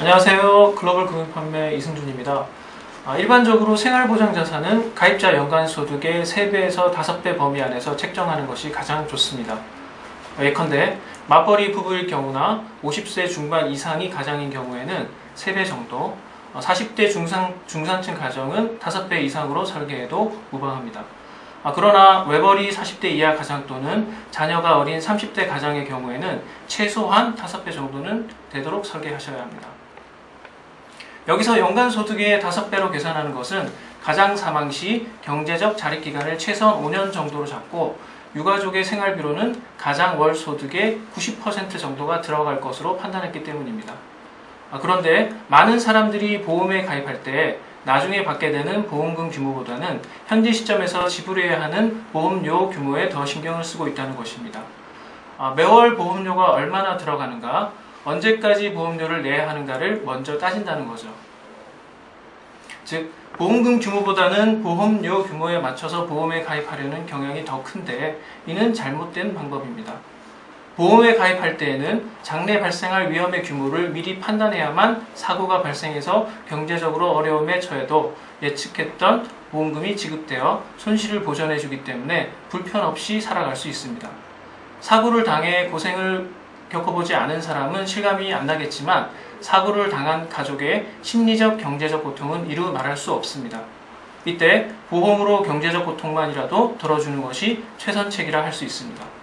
안녕하세요. 글로벌 금융 판매 이승준입니다. 아, 일반적으로 생활보장자산은 가입자 연간 소득의 3배에서 5배 범위 안에서 책정하는 것이 가장 좋습니다. 예컨대 맞벌이 부부일 경우나 50세 중반 이상이 가장인 경우에는 3배 정도, 어, 40대 중상, 중산층 가정은 5배 이상으로 설계해도 무방합니다. 아, 그러나 외벌이 40대 이하 가장 또는 자녀가 어린 30대 가장의 경우에는 최소한 5배 정도는 되도록 설계하셔야 합니다. 여기서 연간 소득의 5배로 계산하는 것은 가장 사망 시 경제적 자립 기간을 최소한 5년 정도로 잡고 유가족의 생활비로는 가장 월 소득의 90% 정도가 들어갈 것으로 판단했기 때문입니다. 아, 그런데 많은 사람들이 보험에 가입할 때 나중에 받게 되는 보험금 규모보다는 현재 시점에서 지불해야 하는 보험료 규모에 더 신경을 쓰고 있다는 것입니다. 아, 매월 보험료가 얼마나 들어가는가, 언제까지 보험료를 내야 하는가를 먼저 따진다는 거죠. 즉, 보험금 규모보다는 보험료 규모에 맞춰서 보험에 가입하려는 경향이 더 큰데 이는 잘못된 방법입니다. 보험에 가입할 때에는 장래 발생할 위험의 규모를 미리 판단해야만 사고가 발생해서 경제적으로 어려움에 처해도 예측했던 보험금이 지급되어 손실을 보전해 주기 때문에 불편 없이 살아갈 수 있습니다. 사고를 당해 고생을 겪어보지 않은 사람은 실감이 안 나겠지만 사고를 당한 가족의 심리적 경제적 고통은 이루 말할 수 없습니다. 이때 보험으로 경제적 고통만이라도 덜어주는 것이 최선책이라 할 수 있습니다.